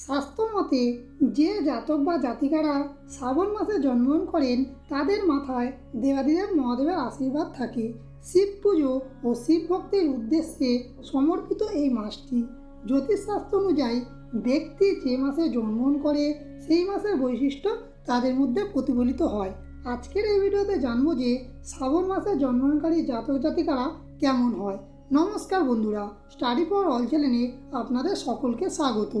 স্বাস্থ্য মতে যে জাতক বা জাতিকারা শ্রাবণ মাসে জন্মগ্রহণ করেন, তাদের মাথায় দেবাদিদেব মহাদেবের আশীর্বাদ থাকে। শিব পুজো ও শিব ভক্তের উদ্দেশ্যে সমর্পিত এই মাসটি। জ্যোতিষশাস্ত্র অনুযায়ী ব্যক্তি যে মাসে জন্মগ্রহণ করে, সেই মাসের বৈশিষ্ট্য তাদের মধ্যে প্রতিফলিত হয়। আজকের এই ভিডিওতে জানব যে শ্রাবণ মাসে জন্মগ্রহণকারী জাতক জাতিকারা কেমন হয়। নমস্কার বন্ধুরা, স্টাডি ফর অল চ্যানেলে আপনাদের সকলকে স্বাগত।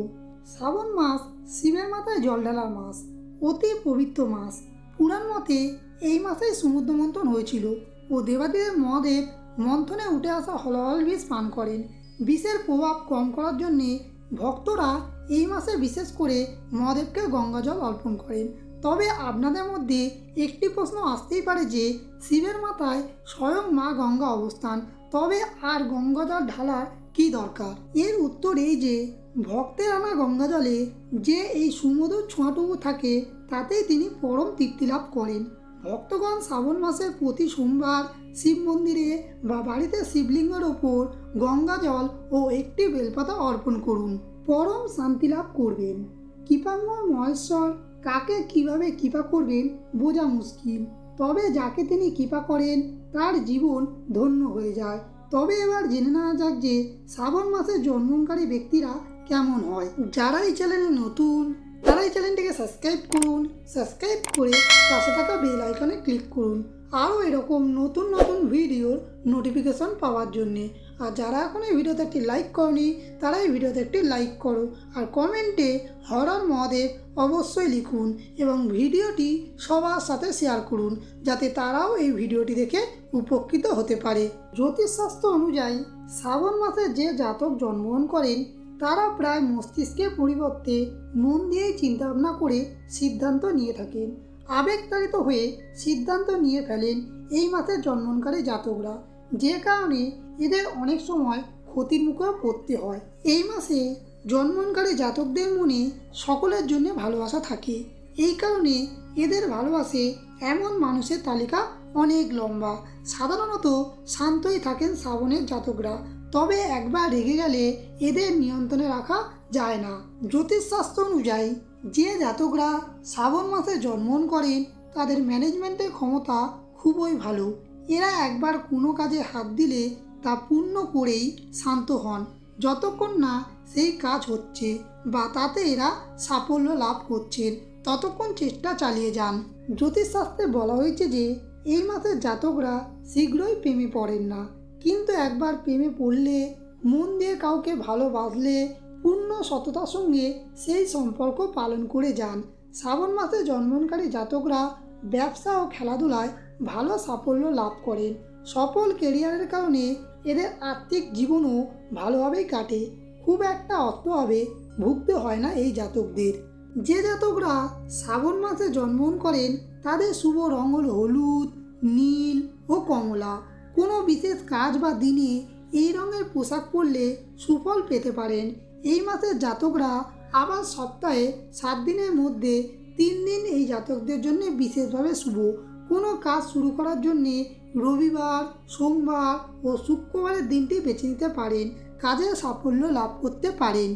শ্রাবণ মাস, শিবের মাথায় জল ঢালার মাস, অতি পবিত্র মাস। পুরাণ মতে এই মাসেই সমুদ্র মন্থন হয়েছিল ও দেবাদেব মহাদেব মন্থনে উঠে আসা হলহল বিষ পান করেন। বিষের প্রভাব কম করার জন্যে ভক্তরা এই মাসে বিশেষ করে মহাদেবকে গঙ্গা জল অর্পণ করেন। তবে আপনাদের মধ্যে একটি প্রশ্ন আসতেই পারে যে, শিবের মাথায় স্বয়ং মা গঙ্গা অবস্থান, তবে আর গঙ্গা জল ঢালার কি দরকার? এর উত্তর এই যে, ভক্তের আনা গঙ্গা জলে যে এই সুমধুর ছোঁয়াটুকু থাকে, তাতেই তিনি পরম তৃপ্তি লাভ করেন। ভক্তগণ শ্রাবণ মাসের প্রতি সোমবার শিব মন্দিরে বা বাড়িতে শিবলিঙ্গের ওপর গঙ্গা জল ও একটি বেলপাতা অর্পণ করুন। পরম শান্তি লাভ করবেন। কৃপাময় মহেশ্বর, কাকে কীভাবে কৃপা করবেন বোঝা মুশকিল। তবে যাকে তিনি কৃপা করেন, তার জীবন ধন্য হয়ে যায়। তবে এবার জেনে নেওয়া যাক যে শ্রাবণ মাসে জন্মকারী ব্যক্তিরা কেমন হয়। যারা এই চ্যানেলে নতুন, তারা এই চ্যানেলটিকে সাবস্ক্রাইব করুন সাবস্ক্রাইব করে পাশে থাকা বেল আইকনে ক্লিক করুন। আরও এরকম নতুন নতুন ভিডিওর নোটিফিকেশন পাওয়ার জন্যে। আর যারা এখন এই ভিডিওতে একটি লাইক করনি, তারা এই ভিডিওতে একটি লাইক করো। আর কমেন্টে হরর মহাদেব অবশ্যই লিখুন এবং ভিডিওটি সবার সাথে শেয়ার করুন, যাতে তারাও এই ভিডিওটি দেখে উপকৃত হতে পারে। জ্যোতিষশাস্ত্র অনুযায়ী, শ্রাবণ মাসে যে জাতক জন্মগ্রহণ করেন, তারা প্রায় মস্তিষ্কের পরিবর্তে মন দিয়েই চিন্তাভাবনা করে সিদ্ধান্ত নিয়ে থাকেন। আবেগতাড়িত হয়ে সিদ্ধান্ত নিয়ে ফেলেন এই মাসে জন্মনকারী জাতকরা। যে কারণে এদের অনেক সময় ক্ষতির মুখেও পড়তে হয়। এই মাসে জন্মনকারী জাতকদের মনে সকলের জন্য ভালোবাসা থাকে। এই কারণে এদের ভালোবাসে এমন মানুষের তালিকা অনেক লম্বা। সাধারণত শান্তই থাকেন শ্রাবণের জাতকরা। তবে একবার রেগে গেলে এদের নিয়ন্ত্রণে রাখা যায় না। জ্যোতিষশাস্ত্র অনুযায়ী, যে জাতকরা শ্রাবণ মাসে জন্মগ্রহণ করেন, তাদের ম্যানেজমেন্টের ক্ষমতা খুবই ভালো। এরা একবার কোনো কাজে হাত দিলে তা পূর্ণ করেই শান্ত হন। যতক্ষণ না সেই কাজ হচ্ছে বা তাতে এরা সাফল্য লাভ করছেন, ততক্ষণ চেষ্টা চালিয়ে যান। জ্যোতিষশাস্ত্রে বলা হয়েছে যে, এই মাসের জাতকরা শীঘ্রই প্রেমে পড়েন না। কিন্তু একবার প্রেমে পড়লে, মন দিয়ে কাউকে ভালোবাসলে, পূর্ণ সততার সঙ্গে সেই সম্পর্ক পালন করে যান। শ্রাবণ মাসে জন্মনকারী জাতকরা ব্যবসা ও খেলাধুলায় ভালো সাফল্য লাভ করেন। সফল কেরিয়ারের কারণে এদের আর্থিক জীবনও ভালোভাবেই কাটে। খুব একটা অর্থভাবে ভুগতে হয় না এই জাতকদের। যে জাতকরা শ্রাবণ মাসে জন্মগ্রহণ করেন, তাদের শুভ রঙ হল হলুদ, নীল ও কমলা। কোনো বিশেষ কাজ বা দিনে এই রঙের পোশাক পরলে সুফল পেতে পারেন। এই মাসের জাতকরা আবার সপ্তাহে সাত দিনের মধ্যে তিন দিন এই জাতকদের জন্য বিশেষভাবে শুভ। কোনো কাজ শুরু করার জন্যে রবিবার, সোমবার ও শুক্রবারের দিনটি বেছে নিতে পারেন। কাজের সাফল্য লাভ করতে পারেন।